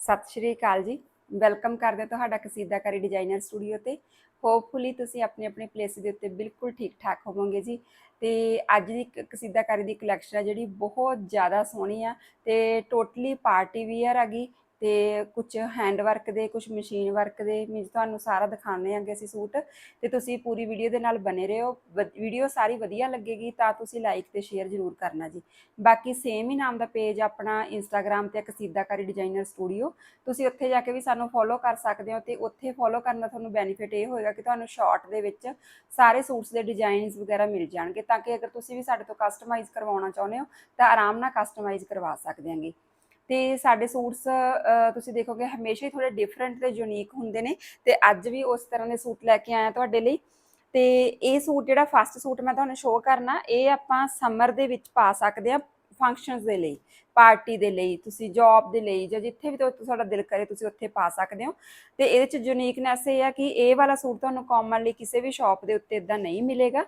ਸਤਿ ਸ਼੍ਰੀ ਅਕਾਲ ਜੀ। ਵੈਲਕਮ ਕਰਦੇ ਹਾਂ ਤੁਹਾਡਾ ਕਸੀਦਾਕਾਰੀ ਡਿਜ਼ਾਈਨਰ ਸਟੂਡੀਓ ਤੇ। ਹੋਪਫੁਲੀ ਤੁਸੀਂ ਆਪਣੇ ਆਪਣੇ ਪਲੇਸ ਦੇ ਉੱਤੇ ਬਿਲਕੁਲ ਠੀਕ ਠਾਕ ਹੋਵੋਗੇ ਜੀ। ਤੇ ਅੱਜ ਦੀ ਕਸੀਦਾਕਾਰੀ ਦੀ ਕਲੈਕਸ਼ਨ ਹੈ ਜਿਹੜੀ ਬਹੁਤ ਜ਼ਿਆਦਾ ਸੋਹਣੀ ਆ ਤੇ ਟੋਟਲੀ ਪਾਰਟੀ ਵੀਅਰ ਹੈਗੀ ਤੇ ਕੁਝ ਹੈਂਡ ਵਰਕ ਦੇ ਕੁਝ ਮਸ਼ੀਨ ਵਰਕ ਦੇ ਮੀਨਸ ਤੁਹਾਨੂੰ ਸਾਰਾ ਦਿਖਾਣੇ ਆਂਗੇ ਅਸੀਂ ਸੂਟ। ਤੇ ਤੁਸੀਂ ਪੂਰੀ ਵੀਡੀਓ ਦੇ ਨਾਲ ਬਨੇ ਰਹੋ। ਵੀਡੀਓ ਸਾਰੀ ਵਧੀਆ ਲੱਗੇਗੀ ਤਾਂ ਤੁਸੀਂ ਲਾਈਕ ਤੇ ਸ਼ੇਅਰ ਜ਼ਰੂਰ ਕਰਨਾ ਜੀ। ਬਾਕੀ ਸੇਮ ਹੀ ਨਾਮ ਦਾ ਪੇਜ ਆਪਣਾ ਇੰਸਟਾਗ੍ਰam ਤੇ ਕਸੀਦਾਕਾਰੀ ਡਿਜ਼ਾਈਨਰ ਸਟੂਡੀਓ ਤੁਸੀਂ ਉੱਥੇ ਜਾ ਕੇ ਵੀ ਸਾਨੂੰ ਫੋਲੋ ਕਰ ਸਕਦੇ ਹੋ ਤੇ ਉੱਥੇ ਫੋਲੋ ਕਰਨ ਦਾ ਤੁਹਾਨੂੰ ਬੈਨੀਫਿਟ ਇਹ ਹੋਏਗਾ ਕਿ ਤੁਹਾਨੂੰ ਸ਼ਾਰਟ ਦੇ ਵਿੱਚ ਸਾਰੇ ਸੂਟਸ ਦੇ ਡਿਜ਼ਾਈਨਸ ਵਗੈਰਾ ਮਿਲ ਜਾਣਗੇ ਤਾਂ ਕਿ ਅਗਰ ਤੁਸੀਂ ਵੀ ਸਾਡੇ ਤੋਂ ਕਸਟਮਾਈਜ਼ ਕਰਵਾਉਣਾ ਚਾਹੁੰਦੇ ਹੋ ਤਾਂ ਆਰਾਮ ਨਾਲ ਕਸਟਮਾਈਜ਼ ਕਰਵਾ ਸਕਦੇ ਹਾਂਗੇ। ਤੇ ਸਾਡੇ ਸੂਟਸ ਤੁਸੀਂ ਦੇਖੋਗੇ ਹਮੇਸ਼ਾ ਹੀ ਥੋੜੇ ਡਿਫਰੈਂਟ ਤੇ ਯੂਨੀਕ ਹੁੰਦੇ ਨੇ ਤੇ ਅੱਜ ਵੀ ਉਸ ਤਰ੍ਹਾਂ ਦੇ ਸੂਟ ਲੈ ਕੇ ਆਇਆ ਤੁਹਾਡੇ ਲਈ। ਤੇ ਇਹ ਸੂਟ ਜਿਹੜਾ ਫਸਟ ਸੂਟ ਮੈਂ ਤੁਹਾਨੂੰ ਸ਼ੋਅ ਕਰਨਾ, ਇਹ ਆਪਾਂ ਸਮਰ ਦੇ ਵਿੱਚ ਪਾ ਸਕਦੇ ਆ ਫੰਕਸ਼ਨਸ ਦੇ ਲਈ ਪਾਰਟੀ ਦੇ ਲਈ, ਤੁਸੀਂ ਜੌਬ ਦੇ ਲਈ ਜਾਂ ਜਿੱਥੇ ਵੀ ਤੁਹਾ- ਤੁਹਾਡਾ ਦਿਲ ਕਰੇ ਤੁਸੀਂ ਉੱਥੇ ਪਾ ਸਕਦੇ ਹੋ। ਤੇ ਇਹਦੇ ਚ ਯੂਨੀਕਨੈਸ ਇਹ ਆ ਕਿ ਇਹ ਵਾਲਾ ਸੂਟ ਤੁਹਾਨੂੰ ਕਾਮਨਲੀ ਕਿਸੇ ਵੀ ਸ਼ਾਪ ਦੇ ਉੱਤੇ ਇਦਾਂ ਨਹੀਂ ਮਿਲੇਗਾ,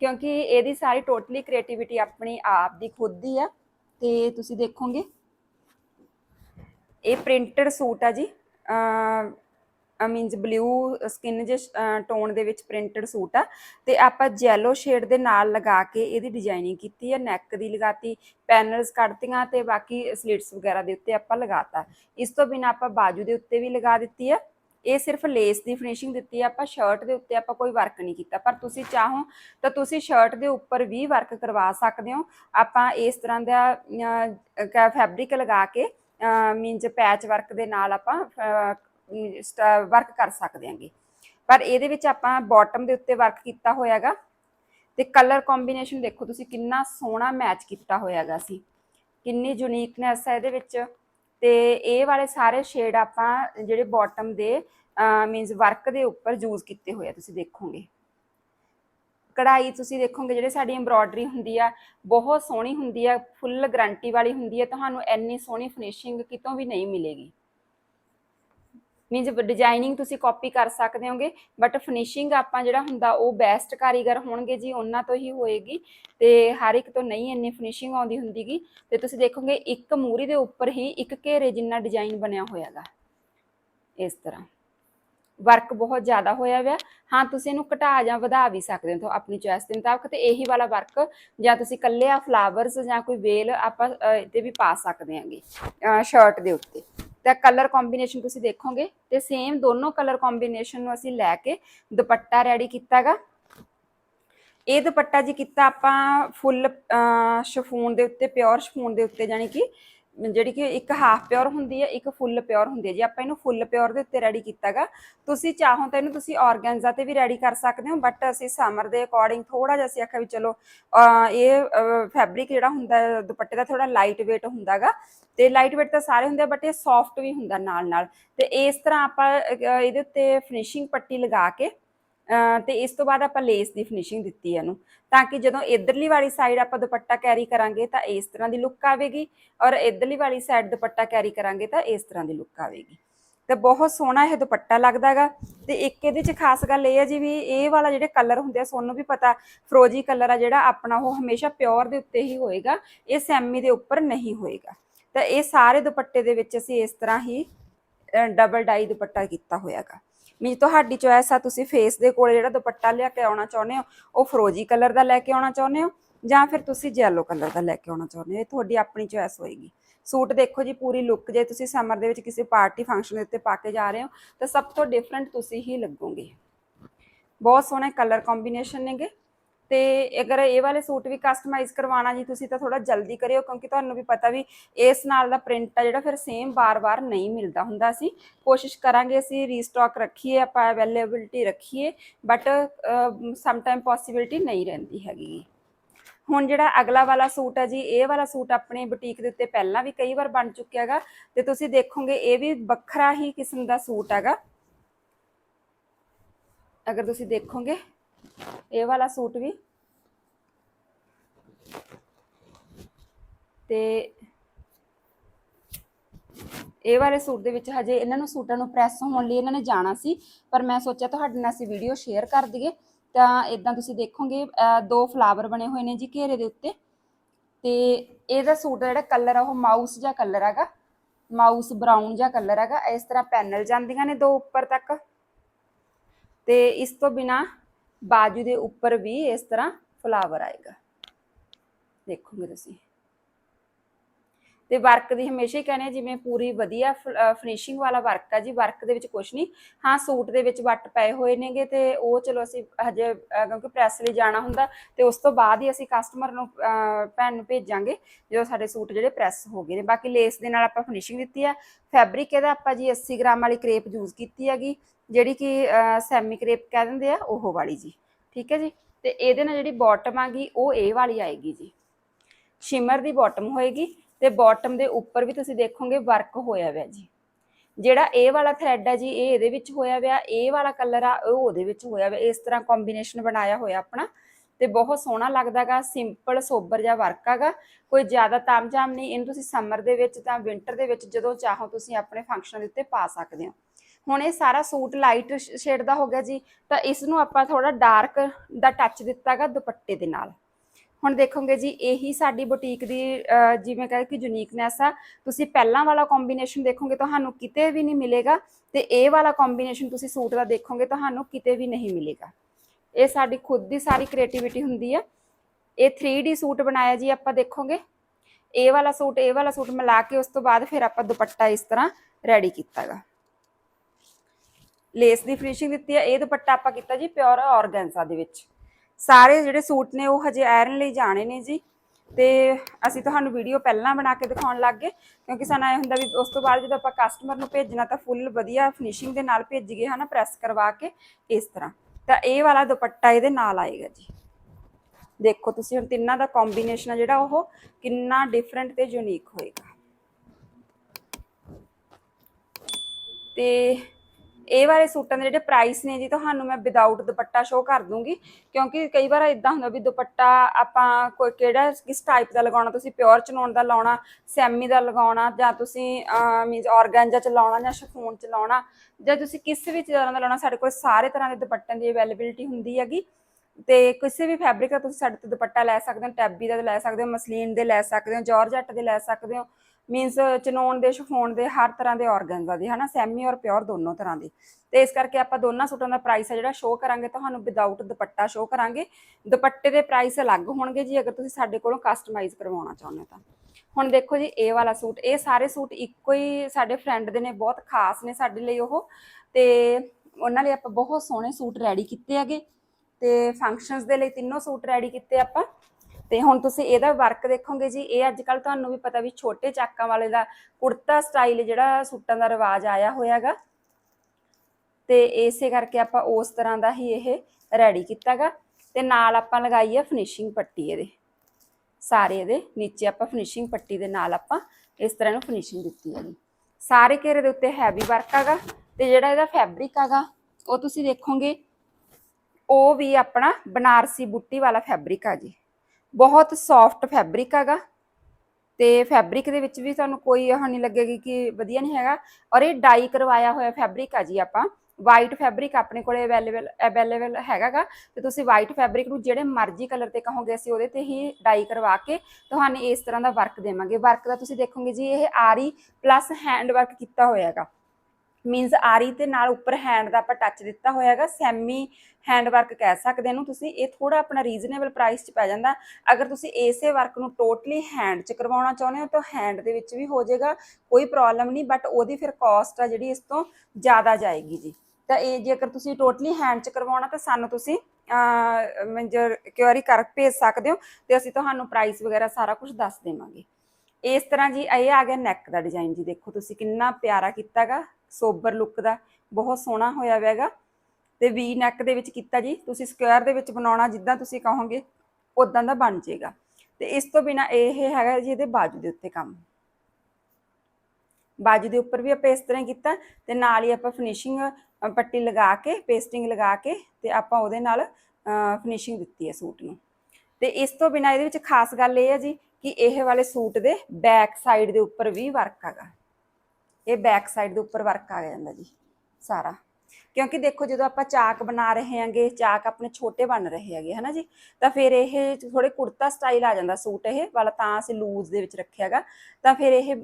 ਕਿਉਂਕਿ ਇਹਦੀ ਸਾਰੀ ਟੋਟਲੀ ਕ੍ਰੀਏਟੀਵਿਟੀ ਆਪਣੀ ਆਪ ਦੀ ਖੁਦ ਦੀ ਆ। ਤੇ ਤੁਸੀਂ ਦੇਖੋਗੇ ਇਹ ਪ੍ਰਿੰਟਡ ਸੂਟ ਆ ਜੀ। ਅ ਮੀਨਸ ਬਲੂ ਸਕਿਨ ਜੇ ਟੋਨ ਦੇ ਵਿੱਚ ਪ੍ਰਿੰਟਡ ਸੂਟ ਆ। ਤੇ ਆਪਾਂ ਜੈਲੋ ਸ਼ੇਡ ਦੇ ਨਾਲ ਲਗਾ ਕੇ ਇਹਦੀ ਡਿਜ਼ਾਈਨਿੰਗ ਕੀਤੀ ਹੈ ਨੈਕ ਦੀ ਲਗਾਤੀ ਪੈਨਲਸ ਕੱਢਤੀਆਂ ਤੇ ਬਾਕੀ ਸਲਿਟਸ ਵਗੈਰਾ ਦੇ ਉੱਤੇ ਆਪਾਂ ਲਗਾਤਾ। ਇਸ ਤੋਂ ਬਿਨਾ ਆਪਾਂ ਬਾਜੂ ਦੇ ਉੱਤੇ ਵੀ ਲਗਾ ਦਿੱਤੀ ਹੈ ਇਹ ਸਿਰਫ ਲੇਸ ਦੀ ਫਿਨਿਸ਼ਿੰਗ ਦਿੱਤੀ ਹੈ ਆਪਾਂ ਸ਼ਰਟ ਦੇ ਉੱਤੇ ਆਪਾਂ ਕੋਈ ਵਰਕ ਨਹੀਂ ਕੀਤਾ। ਪਰ ਤੁਸੀਂ ਚਾਹੋ ਤਾਂ ਤੁਸੀਂ ਸ਼ਰਟ ਦੇ ਉੱਪਰ ਵੀ ਵਰਕ ਕਰਵਾ ਸਕਦੇ ਹੋ। ਆਪਾਂ ਇਸ ਤਰ੍ਹਾਂ ਦਾ ਫੈਬਰਿਕ ਲਗਾ ਕੇ ਮੀਨਸ ਪੈਚ ਵਰਕ ਦੇ ਨਾਲ ਆਪਾਂ ਵਰਕ ਕਰ ਸਕਦੇ ਹਾਂਗੇ। ਪਰ ਇਹਦੇ ਵਿੱਚ ਆਪਾਂ ਬਾਟਮ ਦੇ ਉੱਤੇ ਵਰਕ ਕੀਤਾ ਹੋਇਆਗਾ। ਤੇ ਕਲਰ ਕੰਬੀਨੇਸ਼ਨ ਦੇਖੋ ਤੁਸੀਂ ਕਿੰਨਾ ਸੋਹਣਾ ਮੈਚ ਕੀਤਾ ਹੋਇਆਗਾ ਸੀ। ਕਿੰਨੀ ਯੂਨੀਕਨੈਸ ਹੈ ਇਹਦੇ ਵਿੱਚ। ਤੇ ਇਹ ਵਾਲੇ ਸਾਰੇ ਸ਼ੇਡ ਆਪਾਂ ਜਿਹੜੇ ਬਾਟਮ ਦੇ ਮੀਨਸ ਵਰਕ ਦੇ ਉੱਪਰ ਯੂਜ਼ ਕੀਤੇ ਹੋਏ ਆ, ਤੁਸੀਂ ਦੇਖੋਗੇ। ਕਢਾਈ ਤੁਸੀਂ ਦੇਖੋਗੇ ਜਿਹੜੇ ਸਾਡੀ ਐਮਬ੍ਰੋਇਡਰੀ ਹੁੰਦੀ ਆ, ਬਹੁਤ ਸੋਹਣੀ ਹੁੰਦੀ ਆ ਫੁੱਲ ਗਾਰੰਟੀ ਵਾਲੀ ਹੁੰਦੀ ਹੈ ਤੁਹਾਨੂੰ ਇੰਨੀ ਸੋਹਣੀ ਫਿਨਿਸ਼ਿੰਗ ਕਿਤੋਂ ਵੀ ਨਹੀਂ ਮਿਲੇਗੀ। ਮੀਨਸ ਡਿਜ਼ਾਈਨਿੰਗ ਤੁਸੀਂ ਕਾਪੀ ਕਰ ਸਕਦੇ ਹੋਗੇ ਬਟ ਫਿਨਿਸ਼ਿੰਗ ਆਪਾਂ ਜਿਹੜਾ ਹੁੰਦਾ ਉਹ ਬੈਸਟ ਕਾਰੀਗਰ ਹੋਣਗੇ ਜੀ, ਉਹਨਾਂ ਤੋਂ ਹੀ ਹੋਏਗੀ, ਤੇ ਹਰ ਇੱਕ ਤੋਂ ਨਹੀਂ ਇੰਨੀ ਫਿਨਿਸ਼ਿੰਗ ਆਉਂਦੀ ਹੁੰਦੀਗੀ, ਤੇ ਤੁਸੀਂ ਦੇਖੋਗੇ ਇੱਕ ਮੂਰੀ ਦੇ ਉੱਪਰ ਹੀ ਇੱਕ ਘੇਰੇ ਜਿੰਨਾ ਡਿਜ਼ਾਈਨ ਬਣਿਆ ਹੋਇਆਗਾ, ਇਸ ਤਰ੍ਹਾਂ। ਵਰਕ ਬਹੁਤ ਜ਼ਿਆਦਾ ਹੋਇਆ ਹੋਇਆ ਹਾਂ, ਤੁਸੀਂ ਇਹਨੂੰ ਘਟਾ ਜਾਂ ਵਧਾ ਵੀ ਸਕਦੇ ਹੋ। ਆਪਣੀ ਚੋਇਸ ਦੇ ਮੁਤਾਬਕ ਤੇ ਇਹੀ ਵਾਲਾ ਵਰਕ ਜਾਂ ਤੁਸੀਂ ਕੱਲੇ ਆ ਫਲਾਵਰਸ ਜਾਂ ਕੋਈ ਵੇਲ ਆਪਾਂ ਇਹਦੇ ਵੀ ਪਾ ਸਕਦੇ ਆਂਗੇ ਸ਼ਰਟ ਦੇ ਉੱਤੇ। ਤਾਂ ਕਲਰ ਕੰਬੀਨੇਸ਼ਨ ਤੁਸੀਂ ਦੇਖੋਗੇ ਤੇ ਸੇਮ ਦੋਨੋਂ ਕਲਰ ਕੰਬੀਨੇਸ਼ਨ ਨੂੰ ਅਸੀਂ ਲੈ ਕੇ ਦੁਪੱਟਾ ਰੈਡੀ ਕੀਤਾਗਾ। ਇਹ ਦੁਪੱਟਾ ਜੀ ਕੀਤਾ ਆਪਾਂ ਫੁੱਲ ਸ਼ਫੂਨ ਦੇ ਉੱਤੇ ਪਿਓਰ ਸ਼ਫੂਨ ਦੇ ਉੱਤੇ ਜਾਨੀ ਕਿ ਜਿਹੜੀ ਕਿ ਇੱਕ ਹਾਫ ਪਿਓਰ ਹੁੰਦੀ ਹੈ, ਇੱਕ ਫੁੱਲ ਪਿਓਰ ਹੁੰਦੀ ਹੈ। ਜੇ ਆਪਾਂ ਇਹਨੂੰ ਫੁੱਲ ਪਿਓਰ ਦੇ ਉੱਤੇ ਰੈਡੀ ਕੀਤਾਗਾ, ਤੁਸੀਂ ਚਾਹੋ ਤਾਂ ਇਹਨੂੰ ਤੁਸੀਂ ਆਰਗੈਂਜ਼ਾ ਤੇ ਵੀ ਰੈਡੀ ਕਰ ਸਕਦੇ ਹੋ ਬਟ ਅਸੀਂ ਸਮਰ ਦੇ ਅਕੋਰਡਿੰਗ ਥੋੜਾ ਜਿਹਾ ਅਸੀਂ ਆਖਿਆ ਵੀ ਚਲੋ ਇਹ ਫੈਬਰਿਕ ਜਿਹੜਾ ਹੁੰਦਾ ਦੁਪੱਟੇ ਦਾ ਥੋੜਾ ਲਾਈਟ weight ਹੁੰਦਾਗਾ, ਤੇ ਲਾਈਟ weight ਤਾਂ ਸਾਰੇ ਹੁੰਦੇ ਬਟ ਇਹ ਸੌਫਟ ਵੀ ਹੁੰਦਾ ਨਾਲ ਨਾਲ ਤੇ ਇਸ ਤਰ੍ਹਾਂ ਆਪਾਂ ਇਹਦੇ ਉੱਤੇ ਫਿਨਿਸ਼ਿੰਗ ਪੱਟੀ ਲਗਾ ਕੇ ਤੇ ਇਸ ਤੋਂ ਬਾਅਦ ਆਪਾਂ ਲੇਸ ਦੀ ਫਿਨਿਸ਼ਿੰਗ ਦਿੱਤੀ ਇਹਨੂੰ। ਤਾਂ ਕਿ ਜਦੋਂ ਇਧਰਲੀ ਵਾਲੀ ਸਾਈਡ ਆਪਾਂ ਦੁਪੱਟਾ ਕੈਰੀ ਕਰਾਂਗੇ ਤਾਂ ਇਸ ਤਰ੍ਹਾਂ ਦੀ ਲੁੱਕ ਆਵੇਗੀ ਔਰ ਇਧਰਲੀ ਵਾਲੀ ਸਾਈਡ ਦੁਪੱਟਾ ਕੈਰੀ ਕਰਾਂਗੇ ਤਾਂ ਇਸ ਤਰ੍ਹਾਂ ਦੀ ਲੁੱਕ ਆਵੇਗੀ। ਤੇ ਬਹੁਤ ਸੋਹਣਾ ਇਹ ਦੁਪੱਟਾ ਲੱਗਦਾਗਾ ਤੇ ਇੱਕ ਇਹਦੇ 'ਚ ਖਾਸ ਗੱਲ ਇਹ ਹੈ ਜੀ ਵੀ ਇਹ ਵਾਲਾ ਜਿਹੜੇ ਕਲਰ ਹੁੰਦੇ ਆ, ਸੋਨੂੰ ਵੀ ਪਤਾ ਫਰੋਜੀ ਕਲਰ ਆ ਜਿਹੜਾ ਆਪਣਾ ਉਹ ਹਮੇਸ਼ਾ ਪਿਓਰ ਦੇ ਉੱਤੇ ਹੀ ਹੋਏਗਾ, ਇਹ ਸੈਮੀ ਦੇ ਉੱਪਰ ਨਹੀਂ ਹੋਏਗਾ। ਤਾਂ ਇਹ ਸਾਰੇ ਦੁਪੱਟੇ ਦੇ ਵਿੱਚ ਅਸੀਂ ਇਸ ਤਰ੍ਹਾਂ ਹੀ ਡਬਲ ਡਾਈ ਦੁਪੱਟਾ ਕੀਤਾ ਹੋਇਆਗਾ ਮੀਨ ਤੁਹਾਡੀ ਚੋਇਸ ਆ, ਤੁਸੀਂ ਫੇਸ ਦੇ ਕੋਲ ਜਿਹੜਾ ਦੁਪੱਟਾ ਲਿਆ ਕੇ ਆਉਣਾ ਚਾਹੁੰਦੇ ਹੋ, ਉਹ ਫਰੋਜੀ ਕਲਰ ਦਾ ਲੈ ਕੇ ਆਉਣਾ ਚਾਹੁੰਦੇ ਹੋ ਜਾਂ ਫਿਰ ਤੁਸੀਂ ਜੈਲੋ ਕਲਰ ਦਾ ਲੈ ਕੇ ਆਉਣਾ ਚਾਹੁੰਦੇ ਹੋ? ਇਹ ਤੁਹਾਡੀ ਆਪਣੀ ਚੋਇਸ ਹੋਏਗੀ। ਸੂਟ ਦੇਖੋ ਜੀ, ਪੂਰੀ ਲੁੱਕ ਜੇ ਤੁਸੀਂ ਸਮਰ ਦੇ ਵਿੱਚ ਕਿਸੇ ਪਾਰਟੀ ਫੰਕਸ਼ਨ ਦੇ ਉੱਤੇ ਪਾ ਕੇ ਜਾ ਰਹੇ ਹੋ, ਤਾਂ ਸਭ ਤੋਂ ਡਿਫਰੈਂਟ ਤੁਸੀਂ ਹੀ ਲੱਗੋਗੇ। ਬਹੁਤ ਸੋਹਣੇ ਕਲਰ ਕੰਬੀਨੇਸ਼ਨ ਨੇਗੇ। ਤੇ ਅਗਰ ਇਹ ਵਾਲੇ ਸੂਟ ਵੀ ਕਸਟਮਾਈਜ਼ ਕਰਵਾਉਣਾ ਜੀ, ਤੁਸੀਂ ਤਾਂ ਥੋੜਾ ਜਲਦੀ ਕਰਿਓ, ਕਿਉਂਕਿ ਤੁਹਾਨੂੰ ਵੀ ਪਤਾ ਵੀ ਇਸ ਨਾਲ ਦਾ ਪ੍ਰਿੰਟ ਆ ਜਿਹੜਾ ਫਿਰ ਸੇਮ ਬਾਰ-ਬਾਰ ਨਹੀਂ ਮਿਲਦਾ ਹੁੰਦਾ ਅਸੀਂ ਕੋਸ਼ਿਸ਼ ਕਰਾਂਗੇ ਅਸੀਂ ਰੀਸਟਾਕ ਰੱਖੀਏ, ਆਪਾਂ ਅਵੇਲੇਬਿਲਟੀ ਰੱਖੀਏ ਬਟ ਸਮ ਟਾਈਮ ਪੋਸਿਬਿਲਿਟੀ ਨਹੀਂ ਰਹਿੰਦੀ ਹੈਗੀ ਹੁਣ ਜਿਹੜਾ ਅਗਲਾ ਵਾਲਾ ਸੂਟ ਹੈ ਜੀ, ਇਹ ਵਾਲਾ ਸੂਟ ਆਪਣੇ ਬੁਟੀਕ ਦੇ ਉੱਤੇ ਪਹਿਲਾਂ ਵੀ ਕਈ ਵਾਰ ਬਣ ਚੁੱਕਿਆ ਹੈਗਾ, ਤੇ ਤੁਸੀਂ ਦੇਖੋਗੇ ਇਹ ਵੀ ਵੱਖਰਾ ਹੀ ਕਿਸਮ ਦਾ ਸੂਟ ਹੈਗਾ। ਅਗਰ ਤੁਸੀਂ ਦੇਖੋਗੇ ਇਹ ਵਾਲਾ ਸੂਟ ਵੀ। ਤੇ ਇਹ ਵਾਲੇ ਸੂਟ ਦੇ ਵਿੱਚ ਹਜੇ ਇਹਨਾਂ ਨੂੰ ਸੂਟਾਂ ਨੂੰ ਪ੍ਰੈਸ ਹੋਣ ਲਈ ਇਹਨਾਂ ਨੇ ਜਾਣਾ ਸੀ, ਪਰ ਮੈਂ ਸੋਚਿਆ ਤੁਹਾਡੇ ਨਾਲ ਅਸੀਂ ਵੀਡੀਓ ਸ਼ੇਅਰ ਕਰ ਦਈਏ। ਤਾਂ ਇਦਾਂ ਤੁਸੀਂ ਦੇਖੋਗੇ ਦੋ ਫਲਾਵਰ ਬਣੇ ਹੋਏ ਨੇ ਜੀ ਘੇਰੇ ਦੇ ਉੱਤੇ। ਤੇ ਇਹਦਾ ਸੂਟ ਦਾ ਜਿਹੜਾ ਕਲਰ ਆ ਉਹ ਮਾਊਸ ਜਿਹਾ ਕਲਰ ਹੈਗਾ। ਮਾਊਸ ਬਰਾਊਨ ਜਿਹਾ ਕਲਰ ਹੈਗਾ। ਇਸ ਤਰ੍ਹਾਂ ਪੈਨਲ ਜਾਂਦੀਆਂ ਨੇ ਦੋ ਉੱਪਰ ਤੱਕ। ਤੇ ਇਸ ਤੋਂ ਬਿਨਾ ਬਾਜੂ ਦੇ ਉੱਪਰ ਵੀ ਇਸ ਤਰ੍ਹਾਂ ਫਲਾਵਰ ਆਏਗਾ। ਦੇਖੋਗੇ ਤੁਸੀਂ। ਤੇ ਵਰਕ ਦੀ ਹਮੇਸ਼ਾ ਹੀ ਕਹਿੰਦੇ ਜਿਵੇਂ ਪੂਰੀ ਵਧੀਆ ਫਿਨਿਸ਼ਿੰਗ ਵਾਲਾ ਵਰਕ ਆ ਜੀ, ਵਰਕ ਦੇ ਵਿੱਚ ਕੁਝ ਨਹੀਂ। ਹਾਂ, ਸੂਟ ਦੇ ਵਿੱਚ ਵੱਟ ਪਏ ਹੋਏ ਨੇਗੇ ਤੇ ਉਹ ਚਲੋ ਅਸੀਂ ਹਜੇ ਕਿਉਂਕਿ ਪ੍ਰੈਸ ਲਈ ਜਾਣਾ ਹੁੰਦਾ, ਤੇ ਉਸ ਤੋਂ ਬਾਅਦ ਹੀ ਅਸੀਂ ਕਸਟਮਰ ਨੂੰ ਭੈਣ ਨੂੰ ਭੇਜਾਂਗੇ, ਜਦੋਂ ਸਾਡੇ ਸੂਟ ਜਿਹੜੇ ਪ੍ਰੈਸ ਹੋ ਗਏ ਨੇ। ਬਾਕੀ ਲੇਸ ਦੇ ਨਾਲ ਆਪਾਂ ਫਿਨਿਸ਼ਿੰਗ ਦਿੱਤੀ ਆ। ਫੈਬਰਿਕ ਇਹਦਾ ਆਪਾਂ ਜੀ 80 ਗ੍ਰਾਮ ਵਾਲੀ ਕ੍ਰੇਪ ਯੂਜ਼ ਕੀਤੀ ਹੈਗੀ, ਜਿਹੜੀ ਕਿ ਸੈਮੀ ਕ੍ਰੇਪ ਕਹਿ ਦਿੰਦੇ ਆ, ਉਹ ਵਾਲੀ ਜੀ। ਠੀਕ ਹੈ ਜੀ? ਤੇ ਇਹਦੇ ਨਾਲ ਜਿਹੜੀ ਬਾਟਮ ਆਗੀ ਉਹ ਇਹ ਵਾਲੀ ਆਏਗੀ ਜੀ। ਸ਼ਿਮਰ ਦੀ ਬਾਟਮ ਹੋਏਗੀ। ਤੇ ਬਾਟਮ ਦੇ ਉੱਪਰ ਵੀ ਤੁਸੀਂ ਦੇਖੋਗੇ ਵਰਕ ਹੋਇਆ ਹੋਇਆ ਜੀ। ਜਿਹੜਾ ਇਹ ਵਾਲਾ ਥ੍ਰੈਡ ਹੈ ਜੀ, ਇਹ ਇਹਦੇ ਵਿੱਚ ਹੋਇਆ ਹੋਇਆ ਇਹ ਵਾਲਾ ਕਲਰ ਆ, ਉਹ ਉਹਦੇ ਵਿੱਚ ਹੋਇਆ ਹੋਇਆ। ਇਸ ਤਰ੍ਹਾਂ ਕੰਬੀਨੇਸ਼ਨ ਬਣਾਇਆ ਹੋਇਆ ਆਪਣਾ ਤੇ ਬਹੁਤ ਸੋਹਣਾ ਲੱਗਦਾਗਾ ਸਿੰਪਲ ਸੋਬਰ ਜਿਹਾ ਵਰਕ ਹੈਗਾ ਕੋਈ ਜ਼ਿਆਦਾ ਤਾਮਝਾਮ ਨਹੀਂ, ਇਹਨੂੰ ਤੁਸੀਂ ਸਮਰ ਦੇ ਵਿੱਚ ਤਾਂ ਵਿੰਟਰ ਦੇ ਵਿੱਚ ਜਦੋਂ ਚਾਹੋ ਤੁਸੀਂ ਆਪਣੇ ਫੰਕਸ਼ਨ ਦੇ ਉੱਤੇ ਪਾ ਸਕਦੇ ਹੋ। ਹੁਣ ਇਹ ਸਾਰਾ ਸੂਟ ਲਾਈਟ ਸ਼ੇਡ ਦਾ ਹੋ ਗਿਆ ਜੀ, ਤਾਂ ਇਸ ਨੂੰ ਆਪਾਂ ਥੋੜਾ ਡਾਰਕ ਦਾ ਟੱਚ ਦਿੱਤਾਗਾ ਦੁਪੱਟੇ ਦੇ ਨਾਲ। ਹੁਣ ਦੇਖੋਗੇ ਜੀ, ਇਹੀ ਸਾਡੀ ਬੁਟੀਕ ਦੀ ਜਿਵੇਂ ਕਹੇ ਕਿ ਯੂਨੀਕਨੈਸ ਆ। ਤੁਸੀਂ ਪਹਿਲਾਂ ਵਾਲਾ ਕੰਬੀਨੇਸ਼ਨ ਦੇਖੋਗੇ, ਤੁਹਾਨੂੰ ਕਿਤੇ ਵੀ ਨਹੀਂ ਮਿਲੇਗਾ ਤੇ ਇਹ ਵਾਲਾ ਕੰਬੀਨੇਸ਼ਨ ਤੁਸੀਂ ਸੂਟ ਦਾ ਦੇਖੋਗੇ, ਤੁਹਾਨੂੰ ਕਿਤੇ ਵੀ ਨਹੀਂ ਮਿਲੇਗਾ। ਇਹ ਸਾਡੀ ਖੁਦ ਦੀ ਸਾਰੀ ਕ੍ਰੀਏਟੀਵਿਟੀ ਹੁੰਦੀ ਹੈ ਇਹ 3D ਸੂਟ ਬਣਾਇਆ ਜੀ ਆਪਾਂ ਦੇਖੋਗੇ। ਇਹ ਵਾਲਾ ਸੂਟ, ਇਹ ਵਾਲਾ ਸੂਟ ਮਿਲਾ ਕੇ ਉਸ ਤੋਂ ਬਾਅਦ ਫਿਰ ਆਪਾਂ ਦੁਪੱਟਾ ਇਸ ਤਰ੍ਹਾਂ ਰੈਡੀ ਕੀਤਾਗਾ। ਲੇਸ ਦੀ ਫਿਨਿਸ਼ਿੰਗ ਦਿੱਤੀ ਆ, ਇਹ ਦੁਪੱਟਾ ਆਪਾਂ ਕੀਤਾ ਜੀ ਪਿਓਰ ਆਰਗੈਂਜ਼ਾ ਦੇ ਵਿੱਚ। ਸਾਰੇ ਜਿਹੜੇ ਸੂਟ ਨੇ ਉਹ ਹਜੇ ਆਇਰਨ ਲਈ ਜਾਣੇ ਨੇ ਜੀ। ਤੇ ਅਸੀਂ ਤੁਹਾਨੂੰ ਵੀਡੀਓ ਪਹਿਲਾਂ ਬਣਾ ਕੇ ਦਿਖਾਉਣ ਲੱਗ ਗਏ, ਕਿਉਂਕਿ ਸਾਨੂੰ ਇਹ ਹੁੰਦਾ ਵੀ ਉਸ ਤੋਂ ਬਾਅਦ ਜਦੋਂ ਆਪਾਂ ਕਸਟਮਰ ਨੂੰ ਭੇਜਣਾ ਤਾਂ ਫੁੱਲ ਵਧੀਆ ਫਿਨਿਸ਼ਿੰਗ ਦੇ ਨਾਲ ਭੇਜੀਏ ਹਨਾ ਪ੍ਰੈਸ ਕਰਵਾ ਕੇ ਇਸ ਤਰ੍ਹਾਂ। ਤਾਂ ਇਹ ਵਾਲਾ ਦੁਪੱਟਾ ਇਹਦੇ ਨਾਲ ਆਏਗਾ ਜੀ। ਦੇਖੋ ਤੁਸੀਂ ਹੁਣ ਤਿੰਨਾਂ ਦਾ ਕੰਬੀਨੇਸ਼ਨ ਆ ਜਿਹੜਾ ਉਹ ਕਿੰਨਾ ਡਿਫਰੈਂਟ ਤੇ ਯੂਨੀਕ ਹੋਏਗਾ। ਤੇ ਇਹ ਵਾਲੇ ਸੂਟਾਂ ਦੇ ਜਿਹੜੇ ਪ੍ਰਾਈਸ ਨੇ ਜੀ, ਤੁਹਾਨੂੰ ਮੈਂ ਵਿਦਆਊਟ ਦੁਪੱਟਾ ਸ਼ੋਅ ਕਰ ਦੂੰਗੀ। ਕਿਉਂਕਿ ਕਈ ਵਾਰ ਇਦਾਂ ਹੁੰਦਾ ਵੀ ਦੁਪੱਟਾ ਆਪਾਂ ਕੋਈ ਕਿਹੜਾ ਕਿਸ ਟਾਈਪ ਦਾ ਲਗਾਉਣਾ, ਤੁਸੀਂ ਪਿਓਰ ਚਨੌਨ ਦਾ ਲਾਉਣਾ ਸੈਮੀ ਦਾ ਲਗਾਉਣਾ, ਜਾਂ ਤੁਸੀਂ ਮੀਨਸ ਆਰਗੈਂਜਾ ਚ ਲਾਉਣਾ ਜਾਂ ਸਫੋਨ ਚ ਲਾਉਣਾ, ਜਾਂ ਤੁਸੀਂ ਕਿਸ ਵੀ ਤਰ੍ਹਾਂ ਦਾ ਲਾਉਣਾ, ਸਾਡੇ ਕੋਲ ਸਾਰੇ ਤਰ੍ਹਾਂ ਦੇ ਦੁਪੱਟਿਆਂ ਦੀ ਅਵੇਲੇਬਿਲਿਟੀ ਹੁੰਦੀ ਹੈਗੀ। ਤੇ ਕਿਸੇ ਵੀ ਫੈਬਰਿਕ ਦਾ ਤੁਸੀਂ ਸਾਡੇ ਤੋਂ ਦੁਪੱਟਾ ਲੈ ਸਕਦੇ ਹੋ, ਟੈਬੀ ਦਾ ਲੈ ਸਕਦੇ ਹੋ, ਮਸਲੀਨ ਦੇ ਲੈ ਸਕਦੇ ਹੋ ਜਾਰਜੱਟ ਦੇ ਲੈ ਸਕਦੇ ਹੋ। ਮੀਨਸ ਚਨੋਨ ਦੇ ਸ਼ਫੋਨ ਦੇ, ਹਰ ਤਰ੍ਹਾਂ ਦੇ ਆਰਗਨਜ਼ਾ ਦੇ, ਹਨਾ? ਸੈਮੀ ਔਰ ਪਿਓਰ ਦੋਨੋਂ ਤਰ੍ਹਾਂ ਦੇ। ਤੇ ਇਸ ਕਰਕੇ ਆਪਾਂ ਦੋਨਾਂ ਸੂਟਾਂ ਦਾ ਪ੍ਰਾਈਸ ਹੈ ਜਿਹੜਾ ਸ਼ੋਅ ਕਰਾਂਗੇ, ਤੁਹਾਨੂੰ ਵਿਦਆਊਟ ਦੁਪੱਟਾ ਸ਼ੋਅ ਕਰਾਂਗੇ। ਦੁਪੱਟੇ ਦੇ ਪ੍ਰਾਈਸ ਅਲੱਗ ਹੋਣਗੇ ਜੀ, ਅਗਰ ਤੁਸੀਂ ਸਾਡੇ ਕੋਲੋਂ ਕਸਟਮਾਈਜ਼ ਕਰਵਾਉਣਾ ਚਾਹੁੰਦੇ ਤਾਂ। ਹੁਣ ਦੇਖੋ ਜੀ, ਇਹ ਵਾਲਾ ਸੂਟ, ਇਹ ਸਾਰੇ ਸੂਟ ਇੱਕੋ ਹੀ ਸਾਡੇ ਫਰੈਂਡ ਦੇ ਨੇ, ਬਹੁਤ ਖਾਸ ਨੇ ਸਾਡੇ ਲਈ ਉਹ। ਤੇ ਉਹਨਾਂ ਲਈ ਆਪਾਂ ਬਹੁਤ ਸੋਹਣੇ ਸੂਟ ਰੈਡੀ ਕੀਤੇ ਹੈਗੇ। ਤੇ ਫੰਕਸ਼ਨਸ ਦੇ ਲਈ ਤਿੰਨੋਂ ਸੂਟ ਰੈਡੀ ਕੀਤੇ ਆਪਾਂ। ਤੇ ਹੁਣ ਤੁਸੀਂ ਇਹਦਾ ਵਰਕ ਦੇਖੋਗੇ ਜੀ, ਇਹ ਅੱਜ ਕੱਲ ਤੁਹਾਨੂੰ ਵੀ ਪਤਾ ਵੀ ਛੋਟੇ ਚਾਕਾਂ ਵਾਲੇ ਦਾ ਕੁੜਤਾ ਸਟਾਈਲ ਜਿਹੜਾ ਸੂਟਾਂ ਦਾ ਰਿਵਾਜ ਆਇਆ ਹੋਇਆਗਾ ਤੇ ਇਸੇ ਕਰਕੇ ਆਪਾਂ ਉਸ ਤਰ੍ਹਾਂ ਦਾ ਹੀ ਇਹ ਰੈਡੀ ਕੀਤਾਗਾ ਤੇ ਨਾਲ ਆਪਾਂ ਲਗਾਈ ਹੈ ਫਿਨਿਸ਼ਿੰਗ ਪੱਟੀ ਇਹਦੇ। ਸਾਰੇ ਇਹਦੇ ਨੀਚੇ ਆਪਾਂ ਫਿਨਿਸ਼ਿੰਗ ਪੱਟੀ ਦੇ ਨਾਲ ਆਪਾਂ ਇਸ ਤਰ੍ਹਾਂ ਨੂੰ ਫਿਨਿਸ਼ਿੰਗ ਦਿੱਤੀ ਹੈਗੀ ਸਾਰੇ ਘੇਰੇ ਦੇ ਉੱਤੇ ਹੈਵੀ ਵਰਕ ਹੈਗਾ ਤੇ ਜਿਹੜਾ ਇਹਦਾ ਫੈਬਰਿਕ ਹੈਗਾ ਉਹ ਤੁਸੀਂ ਦੇਖੋਗੇ, ਉਹ ਵੀ ਆਪਣਾ ਬਨਾਰਸੀ ਬੁੱਟੀ ਵਾਲਾ ਫੈਬਰਿਕ ਆ ਜੀ। ਬਹੁਤ ਸੌਫਟ ਫੈਬਰਿਕ ਹੈਗਾ। ਤੇ ਫੈਬਰਿਕ ਦੇ ਵਿੱਚ ਵੀ ਤੁਹਾਨੂੰ ਕੋਈ ਇਹ ਨਹੀਂ ਲੱਗੇਗੀ ਕਿ ਵਧੀਆ ਨਹੀਂ ਹੈਗਾ। ਔਰ ਇਹ ਡਾਈ ਕਰਵਾਇਆ ਹੋਇਆ ਫੈਬਰਿਕ ਆ ਜੀ ਆਪਾਂ। ਵਾਈਟ ਫੈਬਰਿਕ ਆਪਣੇ ਕੋਲੇ ਅਵੇਲੇਬਲ ਅਵੇਲੇਬਲ ਹੈਗਾਗਾ। ਤੇ ਤੁਸੀਂ ਵਾਈਟ ਫੈਬਰਿਕ ਨੂੰ ਜਿਹੜੇ ਮਰਜ਼ੀ ਕਲਰ ਤੇ ਕਹੋਗੇ ਅਸੀਂ ਉਹਦੇ ਤੇ ਹੀ ਡਾਈ ਕਰਵਾ ਕੇ ਤੁਹਾਨੂੰ ਇਸ ਤਰ੍ਹਾਂ ਦਾ ਵਰਕ ਦੇਵਾਂਗੇ। ਵਰਕ ਦਾ ਤੁਸੀਂ ਦੇਖੋਗੇ ਜੀ, ਇਹ ਆਰੀ ਪਲੱਸ ਹੈਂਡ ਵਰਕ ਕੀਤਾ ਹੋਇਆ ਹੈਗਾ। ਮੀਨਸ ਆਰੀ ਤੇ ਨਾਲ ਉੱਪਰ ਹੈਂਡ ਦਾ ਆਪਾਂ ਟੱਚ ਦਿੱਤਾ ਹੋਇਆ ਹੈਗਾ ਸੈਮੀ ਹੈਂਡ ਵਰਕ ਕਹਿ ਸਕਦੇ ਨੂੰ ਤੁਸੀਂ, ਇਹ ਥੋੜਾ ਆਪਣਾ ਰੀਜ਼ਨੇਬਲ ਪ੍ਰਾਈਸ 'ਚ ਪੈ ਜਾਂਦਾ। ਅਗਰ ਤੁਸੀਂ ਇਸੇ ਵਰਕ ਨੂੰ ਟੋਟਲੀ ਹੈਂਡ 'ਚ ਕਰਵਾਉਣਾ ਚਾਹੁੰਦੇ ਹੋ ਤਾਂ ਹੈਂਡ ਦੇ ਵਿੱਚ ਵੀ ਹੋ ਜਾਏਗਾ, ਕੋਈ ਪ੍ਰੋਬਲਮ ਨਹੀਂ ਬਟ ਉਹਦੀ ਫਿਰ ਕਾਸਟ ਆ ਜਿਹੜੀ ਇਸ ਤੋਂ ਜ਼ਿਆਦਾ ਜਾਏਗੀ ਜੀ। ਤਾਂ ਇਹ ਜੇਕਰ ਤੁਸੀਂ ਟੋਟਲੀ ਹੈਂਡ 'ਚ ਕਰਵਾਉਣਾ ਤਾਂ ਸਾਨੂੰ ਤੁਸੀਂ ਮੰਜਰ ਕਿਉਰੀ ਕਰ ਭੇਜ ਸਕਦੇ ਹੋ ਤੇ ਅਸੀਂ ਤੁਹਾਨੂੰ ਪ੍ਰਾਈਸ ਵਗੈਰਾ ਸਾਰਾ ਕੁਝ ਦੱਸ ਦੇਵਾਂਗੇ। ਇਸ ਤਰ੍ਹਾਂ ਜੀ, ਇਹ ਆ ਗਿਆ ਨੈਕ ਦਾ ਡਿਜ਼ਾਈਨ ਜੀ, ਦੇਖੋ ਤੁਸੀਂ ਕਿੰਨਾ ਪਿਆਰਾ ਕੀਤਾਗਾ ਸੋਬਰ ਲੁੱਕ ਦਾ, ਬਹੁਤ ਸੋਹਣਾ ਹੋਇਆ ਹੋਇਆਗਾ ਤੇ ਵੀ ਨੈਕ ਦੇ ਵਿੱਚ ਕੀਤਾ ਜੀ, ਤੁਸੀਂ ਸਕੁਅਰ ਦੇ ਵਿੱਚ ਬਣਾਉਣਾ ਜਿੱਦਾਂ ਤੁਸੀਂ ਕਹੋਗੇ ਉਦਾਂ ਦਾ ਬਣ ਜਾਏਗਾ। ਤੇ ਇਸ ਤੋਂ ਬਿਨਾ ਇਹ ਹੈਗਾ ਜੀ ਇਹਦੇ ਬਾਜੂ ਦੇ ਉੱਤੇ ਕੰਮ। ਬਾਜੂ ਦੇ ਉੱਪਰ ਵੀ ਆਪਾਂ ਇਸ ਤਰ੍ਹਾਂ ਹੀ ਕੀਤਾ, ਤੇ ਨਾਲ ਹੀ ਆਪਾਂ ਫਿਨਿਸ਼ਿੰਗ ਪੱਟੀ ਲਗਾ ਕੇ ਪੇਸਟਿੰਗ ਲਗਾ ਕੇ, ਤੇ ਆਪਾਂ ਉਹਦੇ ਨਾਲ ਫਿਨਿਸ਼ਿੰਗ ਦਿੱਤੀ ਹੈ ਸੂਟ ਨੂੰ। ਤੇ ਇਸ ਤੋਂ ਬਿਨਾ ਇਹਦੇ ਵਿੱਚ ਖਾਸ ਗੱਲ ਇਹ ਹੈ ਜੀ, ਕਿ ਇਹ ਵਾਲੇ ਸੂਟ ਦੇ ਬੈਕ ਸਾਈਡ ਦੇ ਉੱਪਰ ਵੀ ਵਰਕ ਹੈਗਾ। ਇਹ ਬੈਕ ਸਾਈਡ ਦੇ ਉੱਪਰ ਵਰਕ ਆ ਜਾਂਦਾ ਜੀ, ਸਾਰਾ। ਕਿਉਂਕਿ ਦੇਖੋ ਜਦੋਂ ਆਪਾਂ ਚਾਕ ਬਣਾ ਰਹੇ ਹਾਂਗੇ, ਚਾਕ ਆਪਣੇ ਛੋਟੇ ਬਣ ਰਹੇ ਹੈਗੇ, ਹਨਾ ਜੀ? ਤਾਂ ਫਿਰ ਇਹ ਥੋੜੇ ਕੁੜਤਾ ਸਟਾਈਲ ਆ ਜਾਂਦਾ ਸੂਟ ਇਹ, ਵਾਲਾ ਤਾਂ ਅਸੀਂ ਲੂਜ਼ ਦੇ ਵਿੱਚ ਰੱਖਿਆਗਾ ਤਾਂ ਫਿਰ ਇਹ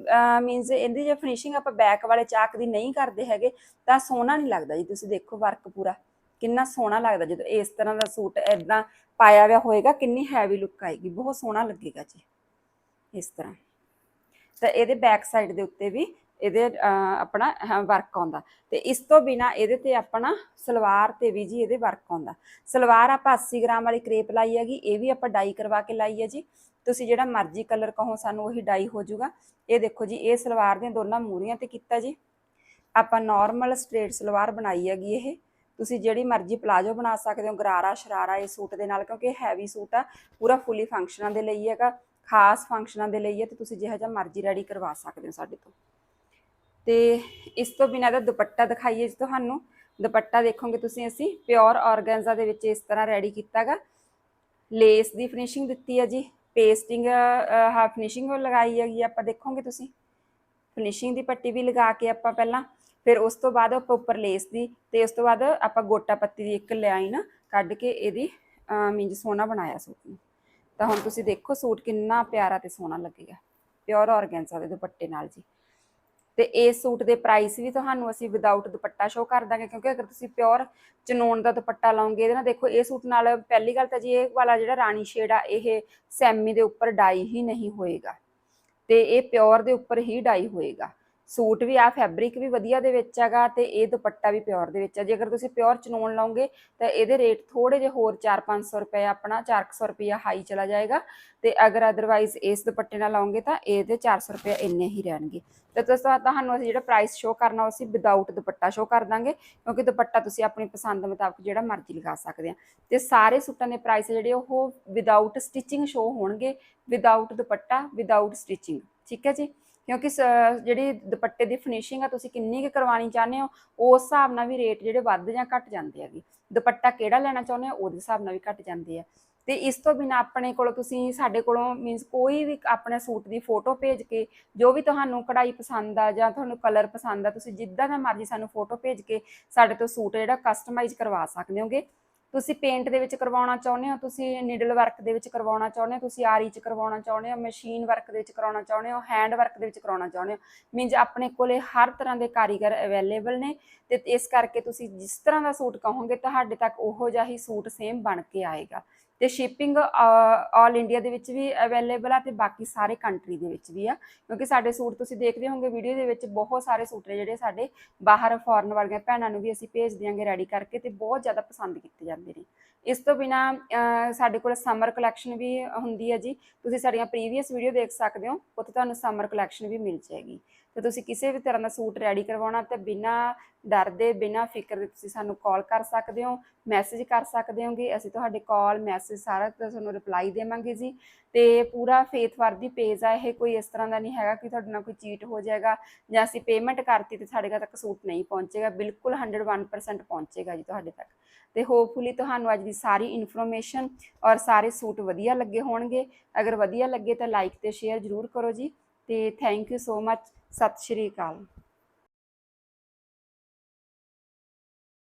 ਮੀਨਸ ਇਹਦੀ ਜੇ ਫਿਨਿਸ਼ਿੰਗ ਆਪਾਂ ਬੈਕ ਵਾਲੇ ਚਾਕ ਦੀ ਨਹੀਂ ਕਰਦੇ ਹੈਗੇ, ਤਾਂ ਸੋਹਣਾ ਨਹੀਂ ਲੱਗਦਾ ਜੀ। ਤੁਸੀਂ ਦੇਖੋ ਵਰਕ ਪੂਰਾ, ਕਿੰਨਾ ਸੋਹਣਾ ਲੱਗਦਾ ਜਦੋਂ ਇਸ ਤਰ੍ਹਾਂ ਦਾ ਸੂਟ ਐਦਾਂ ਪਾਇਆ ਹੋਇਆ ਹੋਏਗਾ, ਕਿੰਨੀ ਹੈਵੀ ਲੁੱਕ ਆਏਗੀ। ਬਹੁਤ ਸੋਹਣਾ ਲੱਗੇਗਾ ਜੀ, ਇਸ ਤਰ੍ਹਾਂ। ਤਾਂ ਇਹਦੇ ਬੈਕ ਸਾਈਡ ਦੇ ਉੱਤੇ ਵੀ ਇਹਦੇ ਆਪਣਾ ਵਰਕ ਆਉਂਦਾ। ਤੇ ਇਸ ਤੋਂ ਬਿਨਾ ਇਹਦੇ ਤੇ ਆਪਣਾ ਸਲਵਾਰ ਤੇ ਵੀ ਜੀ ਇਹਦੇ ਵਰਕ ਆਉਂਦਾ। ਸਲਵਾਰ ਆਪਾਂ 80 ਗ੍ਰਾਮ ਵਾਲੀ ਕਰੇਪ ਲਾਈ ਹੈਗੀ, ਇਹ ਵੀ ਆਪਾਂ ਡਾਈ ਕਰਵਾ ਕੇ ਲਾਈ ਹੈ ਜੀ। ਤੁਸੀਂ ਜਿਹੜਾ ਮਰਜ਼ੀ ਕਲਰ ਕਹੋ, ਸਾਨੂੰ ਉਹੀ ਡਾਈ ਹੋ ਜਾਊਗਾ। ਇਹ ਦੇਖੋ ਜੀ, ਇਹ ਸਲਵਾਰ ਦੀਆਂ ਦੋਨਾਂ ਮੂਰੀਆਂ ਤੇ ਕੀਤਾ ਜੀ। ਆਪਾਂ ਨਾਰਮਲ ਸਟ੍ਰੇਟ ਸਲਵਾਰ ਬਣਾਈ ਹੈਗੀ ਇਹ। ਤੁਸੀਂ ਜਿਹੜੀ ਮਰਜ਼ੀ ਪਲਾਜੋ ਬਣਾ ਸਕਦੇ ਹੋ, ਗਰਾਰਾ, ਸ਼ਰਾਰਾ ਇਹ ਸੂਟ ਦੇ ਨਾਲ, ਕਿਉਂਕਿ ਇਹ ਹੈਵੀ ਸੂਟ ਆ। ਪੂਰਾ ਫੁੱਲੀ ਫੰਕਸ਼ਨਾਂ ਦੇ ਲਈ ਹੈਗਾ। ਖਾਸ ਫੰਕਸ਼ਨਾਂ ਦੇ ਲਈ ਹੈ ਤੇ ਤੁਸੀਂ ਜਿਹੋ ਜਿਹਾ ਮਰਜ਼ੀ ਰੈਡੀ ਕਰਵਾ ਸਕਦੇ ਹੋ ਸਾਡੇ ਤੋਂ। ਤੇ ਇਸ ਤੋਂ ਬਿਨਾਂ ਦਾ ਦੁਪੱਟਾ ਦਿਖਾਈਏ ਜੀ ਤੁਹਾਨੂੰ। ਦੁਪੱਟਾ ਦੇਖੋਗੇ ਤੁਸੀਂ ਅਸੀਂ ਪਿਓਰ ਆਰਗੈਂਜ਼ਾ ਦੇ ਵਿੱਚ ਇਸ ਤਰ੍ਹਾਂ ਰੈਡੀ ਕੀਤਾਗਾ। ਲੇਸ ਦੀ ਫਿਨਿਸ਼ਿੰਗ ਦਿੱਤੀ ਹੈ ਜੀ ਪੇਸਟਿੰਗ ਹਾ ਫਿਨਿਸ਼ਿੰਗ ਲਗਾਈ ਹੈਗੀ ਆਪਾਂ ਦੇਖੋਗੇ ਤੁਸੀਂ। ਫਿਨਿਸ਼ਿੰਗ ਦੀ ਪੱਟੀ ਵੀ ਲਗਾ ਕੇ ਆਪਾਂ ਪਹਿਲਾਂ, ਫਿਰ ਉਸ ਤੋਂ ਬਾਅਦ ਆਪਾਂ ਉੱਪਰ ਲੇਸ ਦੀ, ਤੇ ਉਸ ਤੋਂ ਬਾਅਦ ਆਪਾਂ ਗੋਟਾ ਪੱਤੀ ਦੀ ਇੱਕ ਲਾਈਨ ਕੱਢ ਕੇ ਇਹਦੀ ਮੀਨਜ ਸੋਹਣਾ ਬਣਾਇਆ ਸੂਟ ਨੂੰ। ਤਾਂ ਹੁਣ ਤੁਸੀਂ ਦੇਖੋ ਸੂਟ ਕਿੰਨਾ ਪਿਆਰਾ ਤੇ ਸੋਹਣਾ ਲੱਗੇਗਾ ਪਿਓਰ ਆਰਗੈਂਜ਼ਾ ਦੇ ਦੁਪੱਟੇ ਨਾਲ ਜੀ। ਤੇ ਇਸ ਸੂਟ ਦੇ ਪ੍ਰਾਈਸ ਵੀ ਤੁਹਾਨੂੰ ਅਸੀਂ ਵਿਦਆਊਟ ਦੁਪੱਟਾ ਸ਼ੋ ਕਰ ਦਾਂਗੇ, ਕਿਉਂਕਿ ਅਗਰ ਤੁਸੀਂ ਪਿਓਰ ਚਨੋਨ ਦਾ ਦੁਪੱਟਾ ਲਾਉਂਗੇ, ਇਹਦੇ ਨਾਲ ਦੇਖੋ, ਇਹ ਸੂਟ ਨਾਲ ਪਹਿਲੀ ਗੱਲ ਤਾਂ ਜੀ ਇਹ ਵਾਲਾ ਜਿਹੜਾ ਰਾਣੀ ਸ਼ੇਡ ਆ, ਇਹ ਸੈਮੀ ਦੇ ਉੱਪਰ ਡਾਈ ਹੀ ਨਹੀਂ ਹੋਏਗਾ ਤੇ ਇਹ ਪਿਓਰ ਦੇ ਉੱਪਰ ਹੀ ਡਾਈ ਹੋਏਗਾ। ਸੂਟ ਵੀ ਆ ਫੈਬਰਿਕ ਵੀ ਵਧੀਆ ਦੇ ਵਿੱਚ ਹੈਗਾ ਤੇ ਇਹ ਦੁਪੱਟਾ ਵੀ ਪਿਓਰ ਦੇ ਵਿੱਚ ਹੈ। ਜੇਕਰ ਤੁਸੀਂ ਪਿਓਰ ਚਨੋਣ ਲਾਉਂਗੇ ਤਾਂ ਇਹਦੇ ਰੇਟ ਥੋੜੇ ਜਿਹਾ ਹੋਰ 4-500 ਰੁਪਏ ਆਪਣਾ 400 ਰੁਪਏ ਹਾਈ ਚਲਾ ਜਾਏਗਾ ਤੇ ਅਗਰ ਅਦਰਵਾਈਜ਼ ਇਸ ਦੁਪੱਟੇ ਨਾਲ ਲਾਉਂਗੇ ਤਾਂ ਇਹਦੇ 400 ਰੁਪਏ ਇੰਨੇ ਹੀ ਰਹਿਣਗੇ। ਤੇ ਤੁਸੀਂ ਤੁਹਾਨੂੰ ਅਸੀਂ ਜਿਹੜਾ ਪ੍ਰਾਈਸ ਸ਼ੋ ਕਰਨਾ ਉਹ ਅਸੀਂ ਵਿਦਆਊਟ ਦੁਪੱਟਾ ਸ਼ੋ ਕਰ ਦਾਂਗੇ, ਕਿਉਂਕਿ ਦੁਪੱਟਾ ਤੁਸੀਂ ਆਪਣੀ ਪਸੰਦ ਮੁਤਾਬਕ ਜਿਹੜਾ ਮਰਜ਼ੀ ਲਗਾ ਸਕਦੇ ਆ। ਤੇ ਸਾਰੇ ਸੂਟਾਂ ਦੇ ਪ੍ਰਾਈਸ ਜਿਹੜੇ ਉਹ ਵਿਦਆਊਟ ਸਟਿਚਿੰਗ ਸ਼ੋ ਹੋਣਗੇ ਵਿਦਆਊਟ ਦੁਪੱਟਾ ਵਿਦਆਊਟ ਸਟਿਚਿੰਗ ਠੀਕ ਹੈ ਜੀ? ਕਿਉਂਕਿ ਸ- ਜਿਹੜੀ ਦੁਪੱਟੇ ਦੀ ਫਿਨਿਸ਼ਿੰਗ ਆ, ਤੁਸੀਂ ਕਿੰਨੀ ਕੁ ਕਰਵਾਉਣੀ ਚਾਹੁੰਦੇ ਹੋ, ਉਸ ਹਿਸਾਬ ਨਾਲ ਵੀ ਰੇਟ ਜਿਹੜੇ ਵੱਧ ਜਾਂ ਘਟ ਜਾਂਦੇ ਹੈਗੇ। ਦੁਪੱਟਾ ਕਿਹੜਾ ਲੈਣਾ ਚਾਹੁੰਦੇ ਹੋ, ਉਹਦੇ ਹਿਸਾਬ ਨਾਲ ਵੀ ਘਟ ਜਾਂਦੇ ਆ। ਤੇ ਇਸ ਤੋਂ ਬਿਨਾ ਆਪਣੇ ਕੋਲੋਂ ਤੁਸੀਂ, ਸਾਡੇ ਕੋਲੋਂ ਮੀਨਸ ਕੋਈ ਵੀ ਆਪਣੇ ਸੂਟ ਦੀ ਫੋਟੋ ਭੇਜ ਕੇ, ਜੋ ਵੀ ਤੁਹਾਨੂੰ ਕਢਾਈ ਪਸੰਦ ਆ ਜਾਂ ਤੁਹਾਨੂੰ ਕਲਰ ਪਸੰਦ ਆ, ਤੁਸੀਂ ਜਿੱਦਾਂ ਦਾ ਮਰਜ਼ੀ ਸਾਨੂੰ ਫੋਟੋ ਭੇਜ ਕੇ ਸਾਡੇ ਤੋਂ ਸੂਟ ਜਿਹੜਾ ਕਸਟਮਾਈਜ਼ ਕਰਵਾ ਸਕਦੇ ਹੋਗੇ। ਤੁਸੀਂ ਪੇਂਟ ਦੇ ਵਿੱਚ ਕਰਵਾਉਣਾ ਚਾਹੁੰਦੇ ਹੋ, ਤੁਸੀਂ ਨਿਡਲ ਵਰਕ ਦੇ ਵਿੱਚ ਕਰਵਾਉਣਾ ਚਾਹੁੰਦੇ ਹੋ, ਤੁਸੀਂ ਆਰੀ ਚ ਕਰਵਾਉਣਾ ਚਾਹੁੰਦੇ ਹੋ ਮਸ਼ੀਨ ਵਰਕ ਦੇ ਵਿੱਚ ਕਰਾਉਣਾ ਚਾਹੁੰਦੇ ਹੋ ਹੈਂਡ ਵਰਕ ਦੇ ਵਿੱਚ ਕਰਾਉਣਾ ਚਾਹੁੰਦੇ ਹੋ ਮੀਨਸ ਆਪਣੇ ਕੋਲੇ ਹਰ ਤਰ੍ਹਾਂ ਦੇ ਕਾਰੀਗਰ ਅਵੇਲੇਬਲ ਨੇ ਤੇ ਇਸ ਕਰਕੇ ਤੁਸੀਂ ਜਿਸ ਤਰ੍ਹਾਂ ਦਾ ਸੂਟ ਕਹੋਗੇ, ਤੁਹਾਡੇ ਤੱਕ ਉਹੋ ਜਿਹਾ ਹੀ ਸੂਟ ਸੇਮ ਬਣ ਕੇ ਆਏਗਾ। ਤੇ ਸ਼ਿਪਿੰਗ ਆਲ ਇੰਡੀਆ ਦੇ ਵਿੱਚ ਵੀ ਅਵੇਲੇਬਲ ਆ ਤੇ ਬਾਕੀ ਸਾਰੇ ਕੰਟਰੀ ਦੇ ਵਿੱਚ ਵੀ ਆ। ਕਿਉਂਕਿ ਸਾਡੇ ਸੂਟ ਤੁਸੀਂ ਦੇਖਦੇ ਹੋਵੋਗੇ ਵੀਡੀਓ ਦੇ ਵਿੱਚ ਬਹੁਤ ਸਾਰੇ ਸੂਟ ਨੇ ਜਿਹੜੇ ਸਾਡੇ ਬਾਹਰ ਫੋਰਨ ਵਾਲੀਆਂ ਭੈਣਾਂ ਨੂੰ ਵੀ ਅਸੀਂ ਭੇਜ ਦਿਆਂਗੇ ਰੈਡੀ ਕਰਕੇ ਤੇ ਬਹੁਤ ਜ਼ਿਆਦਾ ਪਸੰਦ ਕੀਤੇ ਜਾਂਦੇ ਨੇ। ਇਸ ਤੋਂ ਬਿਨਾ ਸਾਡੇ ਕੋਲ ਸਮਰ ਕਲੈਕਸ਼ਨ ਵੀ ਹੁੰਦੀ ਹੈ ਜੀ। ਤੁਸੀਂ ਸਾਡੀਆਂ ਪ੍ਰੀਵੀਅਸ ਵੀਡੀਓ ਦੇਖ ਸਕਦੇ ਹੋ, ਉੱਥੇ ਤੁਹਾਨੂੰ ਸਮਰ ਕਲੈਕਸ਼ਨ ਵੀ ਮਿਲ ਜਾਏਗੀ। ਤੇ ਤੁਸੀਂ ਕਿਸੇ ਵੀ ਤਰ੍ਹਾਂ ਦਾ ਸੂਟ ਰੈਡੀ ਕਰਵਾਉਣਾ ਤੇ ਬਿਨਾ ਡਰ ਦੇ ਬਿਨਾ ਫਿਕਰ ਦੇ ਤੁਸੀਂ ਸਾਨੂੰ ਕਾਲ ਕਰ ਸਕਦੇ ਹੋ ਮੈਸੇਜ ਕਰ ਸਕਦੇ ਹੋਗੇ। ਅਸੀਂ ਤੁਹਾਡੇ ਕਾਲ ਮੈਸੇਜ ਸਾਰਾ ਤੁਹਾਨੂੰ ਰਿਪਲਾਈ ਦੇਵਾਂਗੇ ਜੀ। ਤੇ ਪੂਰਾ ਫੇਥ ਵਰਦੀ ਪੇਜ ਆ, ਇਹ ਕੋਈ ਇਸ ਤਰ੍ਹਾਂ ਦਾ ਨਹੀਂ ਹੈਗਾ ਕਿ ਤੁਹਾਡੇ ਨਾਲ ਕੋਈ ਚੀਟ ਹੋ ਜਾਏਗਾ ਜਾਂ ਅਸੀਂ ਪੇਮੈਂਟ ਕਰਤੀ ਤੇ ਸਾਡੇ ਤੱਕ ਸੂਟ ਨਹੀਂ ਪਹੁੰਚੇਗਾ। ਬਿਲਕੁਲ 101% ਪਹੁੰਚੇਗਾ ਜੀ ਤੁਹਾਡੇ ਤੱਕ। ਤੇ ਹੋਪਫੁਲੀ ਤੁਹਾਨੂੰ ਅੱਜ ਦੀ ਸਾਰੀ ਇਨਫੋਰਮੇਸ਼ਨ ਔਰ ਸਾਰੇ ਸੂਟ ਵਧੀਆ ਲੱਗੇ ਹੋਣਗੇ। ਅਗਰ ਵਧੀਆ ਲੱਗੇ ਤਾਂ ਲਾਈਕ ਤੇ ਸ਼ੇਅਰ ਜ਼ਰੂਰ ਕਰੋ ਜੀ। ਤੇ ਥੈਂਕ ਯੂ ਸੋ ਮਚ ਸਤਿ ਸ਼੍ਰੀ ਅਕਾਲ।